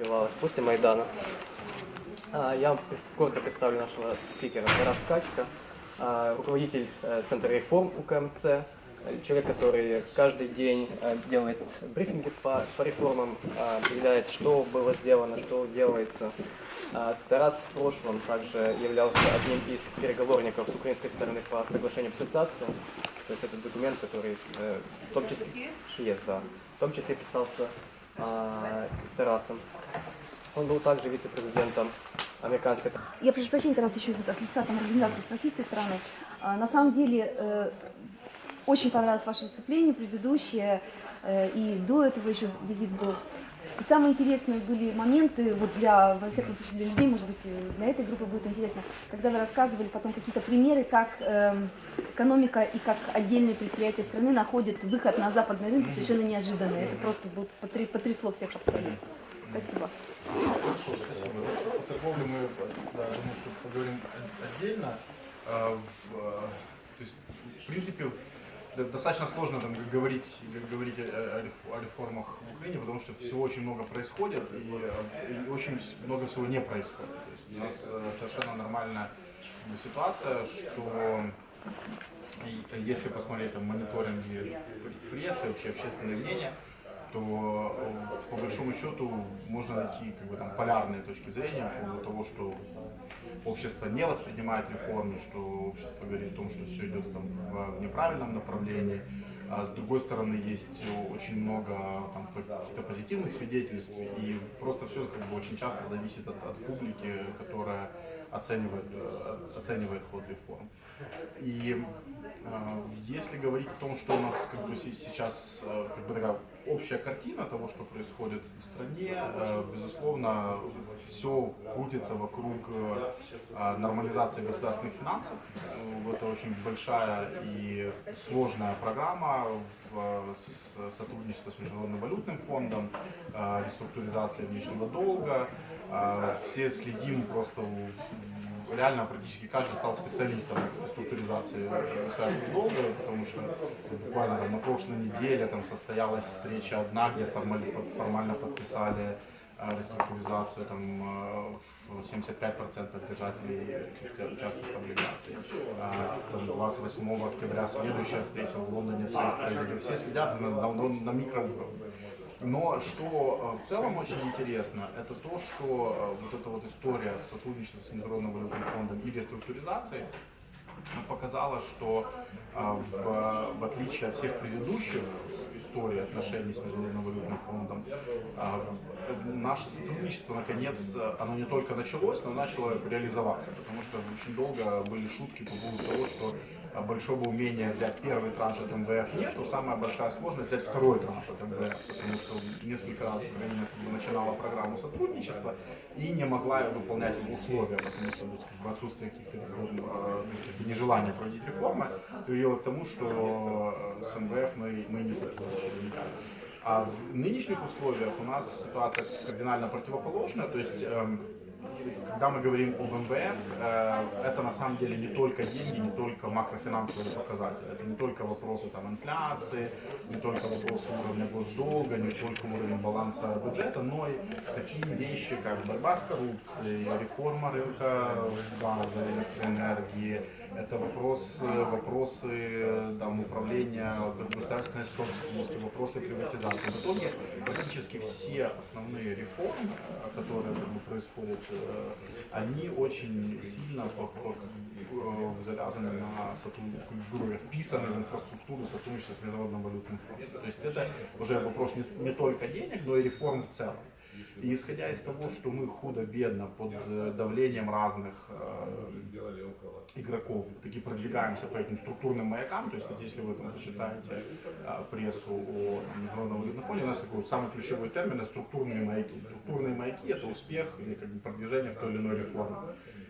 развивалась после Майдана. А, Я вам коротко представлю нашего спикера Тарас Качка, а, руководитель э, Центра реформ УКМЦ, э, человек, который каждый день э, делает брифинги по, по реформам, а, определяет, что было сделано, что делается. Тарас в прошлом также являлся одним из переговорников с украинской стороны по соглашению об ассоциации. То есть это документ, который в том числе... Есть, да. В том числе писался Тарасом. Он был также вице-президентом американской Я прошу прощения, Тарас, еще от лица там, организаторов с российской стороны. А, На самом деле, э, очень понравилось ваше выступление, предыдущее, э, и до этого еще визит был. И самые интересные были моменты, вот для, во всяком случае, для людей, может быть, э, для этой группы будет интересно, когда вы рассказывали потом какие-то примеры, как эм, экономика и как отдельные предприятия страны находят выход на западный рынок совершенно неожиданно. Это просто вот потрясло всех абсолютно. Спасибо. Хорошо, спасибо. О торговле мы, да, думаю, что поговорим отдельно. А, в, а, То есть, в принципе, достаточно сложно там говорить, говорить о, о реф- о реформах в Украине, потому что всего очень много происходит и, э, и очень много всего не происходит. То есть у нас э, совершенно нормальная бы, ситуация, что если посмотреть там мониторинги прессы, вообще общественное мнение, то э, по большому счету можно найти как бы, там, полярные точки зрения по поводу того, что общество не воспринимает реформы, что общество говорит о том, что все идет там, в неправильном направлении. А с другой стороны, есть очень много там, каких-то позитивных свидетельств, и просто все как бы, очень часто зависит от, от публики, которая оценивает, э, оценивает ход реформ. И э, если говорить о том, что у нас как бы се- сейчас э, как бы такая общая картина того, что происходит в стране, безусловно, все крутится вокруг э, нормализации государственных финансов. Это очень большая и сложная программа сотрудничество с Международным валютным фондом, э, реструктуризация внешнего долга. Э, Все следим просто реально практически каждый стал специалистом в структуризации государственного долга, потому что буквально там, на прошлой неделе там состоялась встреча одна, где формально, формально подписали э, реструктуризацию там, э, в 75% держателей частных облигаций. А, там 28 октября следующая встреча в Лондоне. Все следят на, на, на, микроуровне. Но что э, в целом очень интересно, это то, что э, вот эта вот история с сотрудничеством с Международным валютным фондом и реструктуризацией показала, что э, в, в отличие от всех предыдущих историй отношений с Международным валютным фондом, э, наше сотрудничество, наконец, оно не только началось, но начало реализоваться, потому что очень долго были шутки по поводу того, что э, большого умения взять первый транш от МВФ нету, самая большая сложность взять второй транш от МВФ, потому что несколько раз Украина начинала программу сотрудничества и не могла выполнять условия, потому что бы, отсутствие каких-то э, нежелание проводить реформы привело к тому, что э, с МВФ мы, мы не сотрудничали никак. А в нынешних условиях у нас ситуация кардинально противоположная, то есть эм, когда мы говорим об МВФ, э, это на самом деле не только деньги, не только макрофинансовые показатели, это не только вопросы там, инфляции, не только вопросы уровня госдолга, не только уровень баланса бюджета, но и такие вещи, как борьба с коррупцией, реформа рынка газа, электроэнергии, это вопрос, вопросы э, там, управления государственной собственностью, вопросы приватизации. В итоге практически все основные реформы, которые происходят, э, они очень сильно э, завязаны на сотрудничество, вписаны в инфраструктуру сотрудничества с Международным валютным фондом. То есть это уже вопрос не, не только денег, но и реформ в целом. И исходя из того, что мы худо-бедно под э, давлением разных э, игроков таки продвигаемся по этим структурным маякам, то есть вот если вы там почитаете э, прессу о Международном валютном фонде, у нас такой самый ключевой термин – структурные маяки. Структурные маяки – это успех или как бы продвижение в той или иной реформе.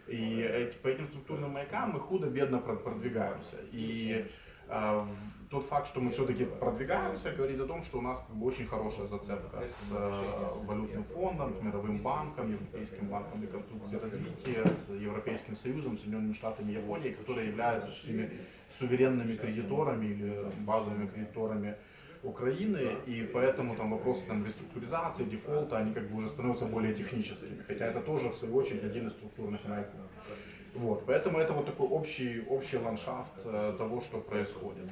И по этим структурным маякам мы худо-бедно про- продвигаемся. И а, тот факт, что мы все-таки продвигаемся, говорит о том, что у нас как бы очень хорошая зацепка с э, валютным фондом, с Мировым банком, Европейским банком реконструкции и развития, с Европейским Союзом, Соединенными Штатами и Японией, которые являются такими суверенными кредиторами или базовыми кредиторами Украины, и поэтому там вопросы там, реструктуризации, дефолта, они как бы уже становятся более техническими, хотя это тоже, в свою очередь, один из структурных наиков. Вот, поэтому это вот такой общий, общий ландшафт э, того, что происходит.